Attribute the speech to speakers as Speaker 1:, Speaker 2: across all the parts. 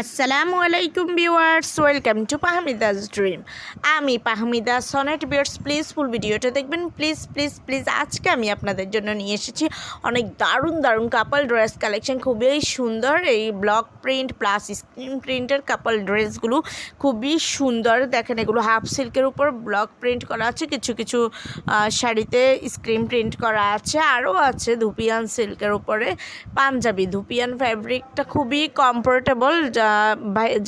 Speaker 1: আসসালামু আলাইকুম viewers, welcome to Pahmida's dream. আমি পাহমিদা সনেট বিয়ার্স প্লিজ ফুল ভিডিওটা দেখবেন। প্লিজ প্লিজ প্লিজ আজকে আমি আপনাদের জন্য নিয়ে এসেছি অনেক দারুণ দারুণ কাপল ড্রেস কালেকশন খুবই সুন্দর এই ব্লক প্রিন্ট প্লাস স্ক্রিন প্রিন্টের কাপল ড্রেসগুলো খুবই সুন্দর, দেখেন এগুলো হাফ সিল্কের উপর ব্লক প্রিন্ট করা আছে। কিছু কিছু শাড়িতে স্ক্রিন প্রিন্ট করা আছে। আরও আছে ধুপিয়ান সিল্কের উপরে। পাঞ্জাবি, ধুপিয়ান ফ্যাব্রিকটা খুবই কমফোর্টেবল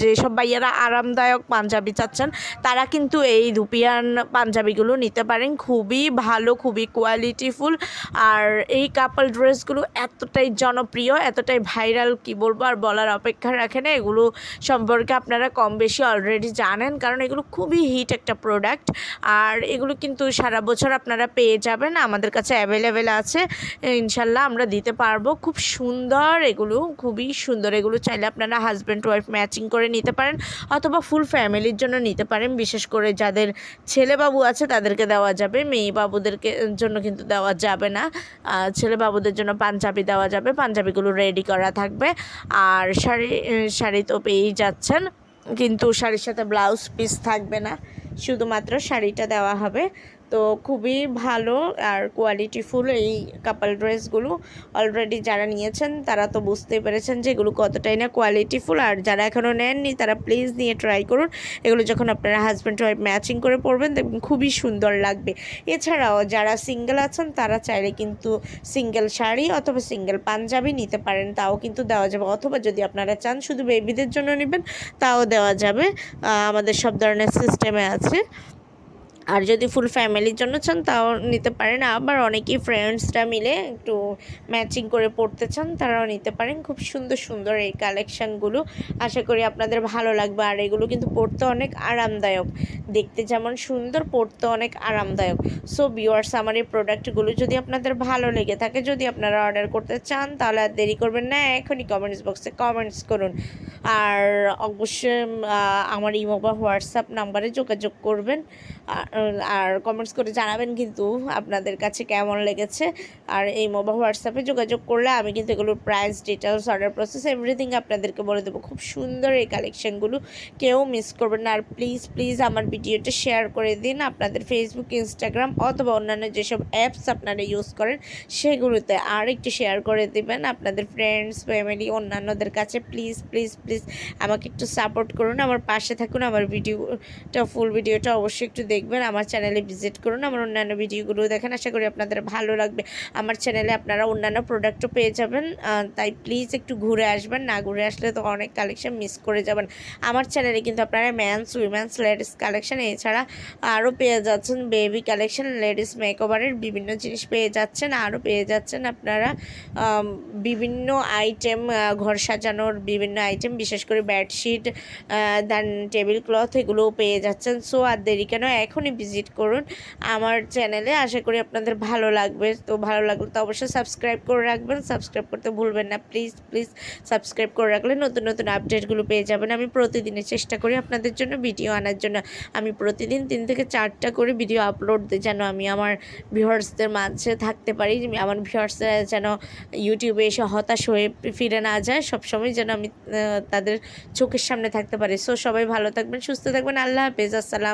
Speaker 1: যেসব ভাইয়ারা আরামদায়ক পাঞ্জাবি চাচ্ছেন, তারা কিন্তু এই ধুপিয়ান পাঞ্জাবিগুলো নিতে পারেন। খুবই ভালো, খুবই কোয়ালিটিফুল আর এই কাপল ড্রেসগুলো এতটাই জনপ্রিয়, এতটাই ভাইরাল কি বলব, আর বলার অপেক্ষা রাখে না। এগুলো সম্পর্কে আপনারা কম বেশি অলরেডি জানেন, কারণ এগুলো খুবই হিট একটা প্রোডাক্ট আর এগুলো কিন্তু সারা বছর আপনারা পেয়ে যাবেন, আমাদের কাছে অ্যাভেলেবেল আছে। ইনশাল্লাহ আমরা দিতে পারব। খুব সুন্দর এগুলো, খুবই সুন্দর এগুলো চাইলে আপনারা হাজব্যান্ড ওয়াইফ ম্যাচিং করে নিতে পারেন অথবা ফুল ফ্যামিলির জন্য নিতে পারেন। বিশেষ করে যাদের ছেলে বাবু আছে তাদেরকে দেওয়া যাবে। মেয়ে বাবুদেরকে জন্য কিন্তু দেওয়া যাবে না। ছেলে বাবুদের জন্য পাঞ্জাবি দেওয়া যাবে। পাঞ্জাবিগুলো রেডি করা থাকবে। আর শাড়ি শাড়ি তো পেয়েই যাচ্ছেন। কিন্তু শাড়ির সাথে ব্লাউজ পিস থাকবে না। শুধুমাত্র শাড়িটা দেওয়া হবে। তো খুবই ভালো আর কোয়ালিটিফুল এই কাপল ড্রেসগুলো অলরেডি যারা নিয়েছেন, তারা তো বুঝতেই পেরেছেন যে এগুলো কতটাই না কোয়ালিটিফুল আর যারা এখনও নেননি, তারা প্লিজ নিয়ে ট্রাই করুন। এগুলো যখন আপনারা হাজব্যান্ড ওয়াইফ ম্যাচিং করে পরবেন, দেখবেন খুবই সুন্দর লাগবে। এছাড়াও যারা সিঙ্গেল আছেন, তারা চাইলে কিন্তু সিঙ্গেল শাড়ি অথবা সিঙ্গেল পাঞ্জাবি নিতে পারেন, তাও কিন্তু দেওয়া যাবে। অথবা যদি আপনারা চান শুধু বেবিদের জন্য নেবেন, তাও দেওয়া যাবে। আমাদের সব ধরনের সিস্টেমে আছে। আর যদি ফুল ফ্যামিলির জন্য চান, তাও নিতে পারেন। আবার অনেকেই ফ্রেন্ডসরা মিলে একটু ম্যাচিং করে পড়তে চান, তারাও নিতে পারেন। খুব সুন্দর সুন্দর এই কালেকশানগুলো আশা করি আপনাদের ভালো লাগবে। আর এগুলো কিন্তু পড়তে অনেক আরামদায়ক। দেখতে যেমন সুন্দর, পড়তে অনেক আরামদায়ক। সো ভিউয়ার্স আমার এই প্রোডাক্টগুলো যদি আপনাদের ভালো লেগে থাকে, যদি আপনারা অর্ডার করতে চান, তাহলে আর দেরি করবেন না। এখনই কমেন্টস বক্সে কমেন্টস করুন। আর অবশ্যই আমার ইমো বা হোয়াটসঅ্যাপ নাম্বারে যোগাযোগ করবেন। আর- আর কমেন্টস করে জানাবেন কিন্তু আপনাদের কাছে কেমন লেগেছে। আর এই মোবাইল হোয়াটসঅ্যাপে যোগাযোগ করলে আমি কিন্তু এগুলোর price details order process everything আপনাদেরকে বলে দেবো। খুব সুন্দর এই কালেকশনগুলো কেউ মিস করবেন না। আর প্লিজ প্লিজ আমার ভিডিওটা শেয়ার করে দিন আপনাদের ফেসবুক ইনস্টাগ্রাম অথবা অন্যান্য যেসব অ্যাপস আপনারা ইউজ করেন, সেগুলোতে আর একটু শেয়ার করে দিবেন। আপনাদের ফ্রেন্ডস ফ্যামিলি অন্যান্যদের কাছে প্লিজ প্লিজ প্লিজ আমাকে একটু সাপোর্ট করুন। আমার পাশে থাকুন, আমার ভিডিওটা ফুল ভিডিওটা অবশ্যই একটু দেখবেন। আমার চ্যানেলে ভিজিট করুন, আমার অন্যান্য ভিডিওগুলো দেখেন, আশা করি আপনাদের ভালো লাগবে। আমার চ্যানেলে আপনারা অন্যান্য প্রোডাক্টও পেয়ে যাবেন তাই প্লিজ একটু ঘুরে আসবেন, না ঘুরে আসলে তো অনেক কালেকশন মিস করে যাবেন। আমার চ্যানেলে কিন্তু আপনারা ম্যানস উইমেন্স লেডিস কালেকশন এছাড়া আরও পেয়ে যাচ্ছেন বেবি কালেকশন লেডিস মেকওভারের বিভিন্ন জিনিস পেয়ে যাচ্ছেন, আরও পেয়ে যাচ্ছেন আপনারা বিভিন্ন আইটেম ঘর সাজানোর বিভিন্ন আইটেম বিশেষ করে বেডশিট দেন টেবিল ক্লথ এগুলোও পেয়ে যাচ্ছেন। সো আর দেরি কেন, এখনই ভিজিট করুন। আমার চ্যানেলে আশা করি আপনাদের ভালো লাগবে। তো ভালো লাগলে তো অবশ্যই সাবস্ক্রাইব করে রাখবেন। সাবস্ক্রাইব করতে ভুলবেন না। প্লিজ প্লিজ সাবস্ক্রাইব করে রাখলে নতুন নতুন আপডেটগুলো পেয়ে যাবেন। আমি প্রতিদিনের চেষ্টা করি আপনাদের জন্য ভিডিও আনার জন্য। আমি প্রতিদিন তিন থেকে চারটা করে ভিডিও আপলোড দিই যেন আমি আমার ভিউয়ার্সদের মাঝে থাকতে পারি। আমার ভিউয়ার্সরা যেন ইউটিউবে এসে হতাশ হয়ে ফিরে না যায়। সবসময় যেন আমি তাদের চোখের সামনে থাকতে পারি। সো সবাই ভালো থাকবেন, সুস্থ থাকবেন। আল্লাহ হাফেজ। আসসালাম।